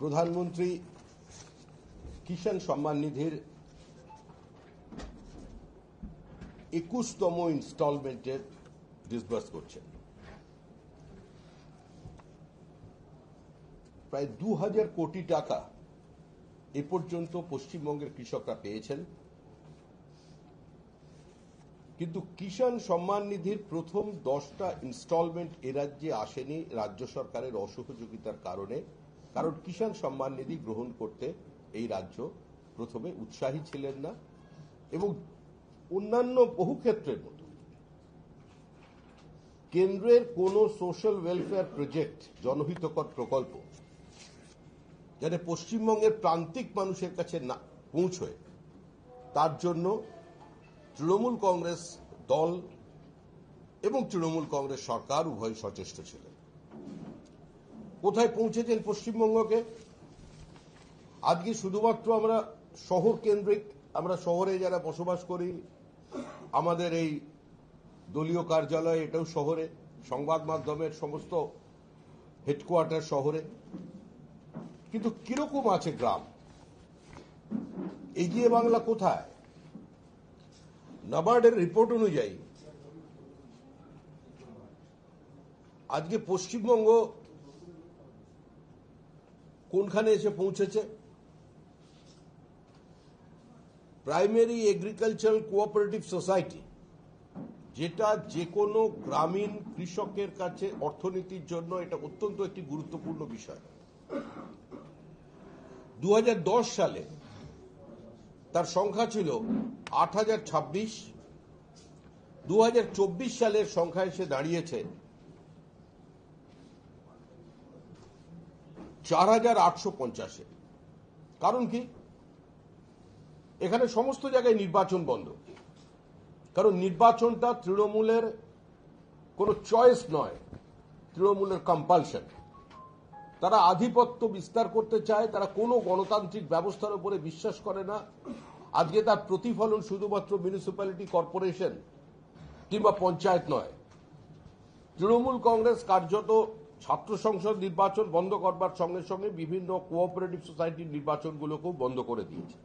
প্রধানমন্ত্রী কিষাণ সম্মান নিধির একুশতম ইনস্টলমেন্টের ডিসবার্স করছেন। প্রায় দু হাজার কোটি টাকা এ পর্যন্ত পশ্চিমবঙ্গের কৃষকরা পেয়েছেন। কিন্তু কিষাণ সম্মান নিধির প্রথম দশটা ইনস্টলমেন্ট এ রাজ্যে আসেনি, রাজ্য সরকারের অসহযোগিতার কারণে। কারণ কিষাণ সম্মান নিধি গ্রহণ করতে এই রাজ্য প্রথমে উৎসাহী ছিলেন না এবং অন্যান্য বহু ক্ষেত্রের মতো। কেন্দ্রের কোন সোশ্যাল ওয়েলফেয়ার প্রজেক্ট, জনহিতকর প্রকল্প যাতে পশ্চিমবঙ্গের প্রান্তিক মানুষের কাছে না পৌঁছয়, তার জন্য তৃণমূল কংগ্রেস দল এবং তৃণমূল কংগ্রেস সরকার উভয় সচেষ্ট ছিলেন। কোথায় পৌঁছেছেন পশ্চিমবঙ্গকে? আজকে শুধুমাত্র আমরা শহর কেন্দ্রিক, আমরা শহরে যারা বসবাস করি, আমাদের এই দলীয় কার্যালয় এটাও শহরে, সংবাদ মাধ্যমের সমস্ত হেডকোয়ার্টার শহরে। কিন্তু কীরকম আছে গ্রাম? এগিয়ে বাংলা কোথায়? নাবার্ডের রিপোর্ট অনুযায়ী, আজকে পশ্চিমবঙ্গ কোনখানে এসে পৌঁছেছে? প্রাইমারি এগ্রিকালচারাল কোঅপারেটিভ সোসাইটি যেটা যে কোনো গ্রামীণ কৃষকের কাছে অর্থনীতির জন্য এটা অত্যন্ত একটি গুরুত্বপূর্ণ বিষয়। দু হাজার দশ সালে তার সংখ্যা ছিল আট হাজার ছাব্বিশ। সালের সংখ্যা এসে দাঁড়িয়েছে চার হাজার আটশো কারণ কি? এখানে সমস্ত জায়গায় নির্বাচন বন্ধ। কারণ নির্বাচনটা তৃণমূলের কোনো চয়েস নয়। তৃণমূলের কম্পালশন তারা আধিপত্য বিস্তার করতে চায়, তারা কোনো গণতান্ত্রিক ব্যবস্থার উপরে বিশ্বাস করে না। আজকে তার প্রতিফলন শুধুমাত্র মিউনিসিপ্যালিটি কর্পোরেশন কিংবা পঞ্চায়েত নয়। তৃণমূল কংগ্রেস কার্যত ছাত্র সংসদ নির্বাচন বন্ধ করবার সঙ্গে সঙ্গে বিভিন্ন কোঅপারেটিভ সোসাইটির নির্বাচনগুলোকেও বন্ধ করে দিয়েছে।